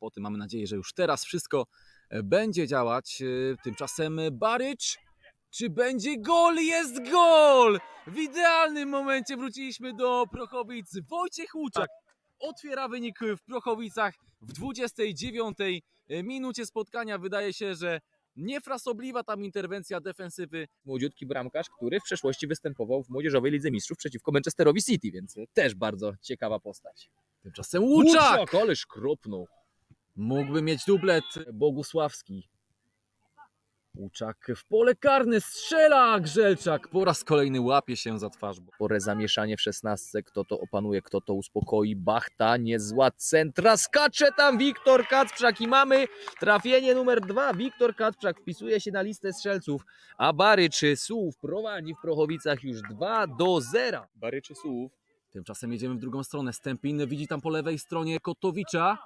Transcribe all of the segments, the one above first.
roboty. Mamy nadzieję, że już teraz wszystko e, będzie działać. E, Tymczasem Barycz. Czy będzie gol? Jest gol! W idealnym momencie wróciliśmy do Prochowic. Wojciech Łuczak otwiera wynik w Prochowicach w 29 minucie spotkania. Wydaje się, że niefrasobliwa tam interwencja defensywy młodziutki bramkarz, który w przeszłości występował w Młodzieżowej Lidze Mistrzów przeciwko Manchesterowi City, więc też bardzo ciekawa postać. Tymczasem Łuczak Łuczak ależ kropnął. Mógłby mieć dublet. Bogusławski. Łuczak w pole karne strzela Grzelczak. Po raz kolejny łapie się za twarz. Pore zamieszanie w szesnastce, kto to opanuje, kto to uspokoi. Bachta, niezła centra, skacze tam Wiktor Kacprzak i mamy trafienie numer dwa. Wiktor Kacprzak wpisuje się na listę strzelców, a Baryczy Słów prowadzi w Prochowicach już 2 do 0. Baryczy Słów Tymczasem jedziemy w drugą stronę. Stępin widzi tam po lewej stronie Kotowicza,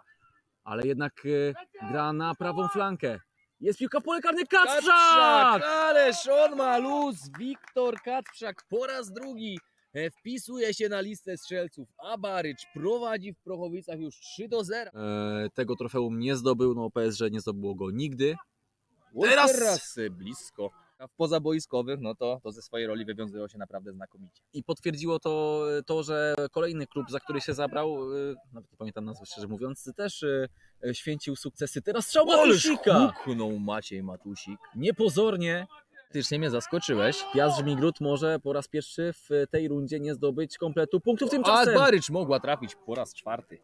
ale jednak e, gra na prawą flankę. Jest piłka w pole karne Kacprzak! Ależ on ma luz! Wiktor Kacprzak po raz drugi e, wpisuje się na listę strzelców, a Barycz prowadzi w Prochowicach już 3 do 0. E, tego trofeum nie zdobył, no PSG nie zdobyło go nigdy. Teraz, Teraz- teraz blisko. A w pozaboiskowych, no to, to ze swojej roli wywiązują się naprawdę znakomicie. I potwierdziło to, to, że kolejny klub, za który się zabrał, e, nawet nie pamiętam nazwy szczerze mówiąc, też e, e, święcił sukcesy. Teraz strzał Matusika! huknął Maciej Matusik. Niepozornie Faktycznie mnie zaskoczyłeś. Piast Żmigród może po raz pierwszy w tej rundzie nie zdobyć kompletu punktów A tymczasem. Barycz mogła trafić po raz czwarty.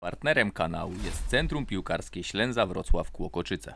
Partnerem kanału jest Centrum Piłkarskie Ślęza Wrocław Kłokoczyce.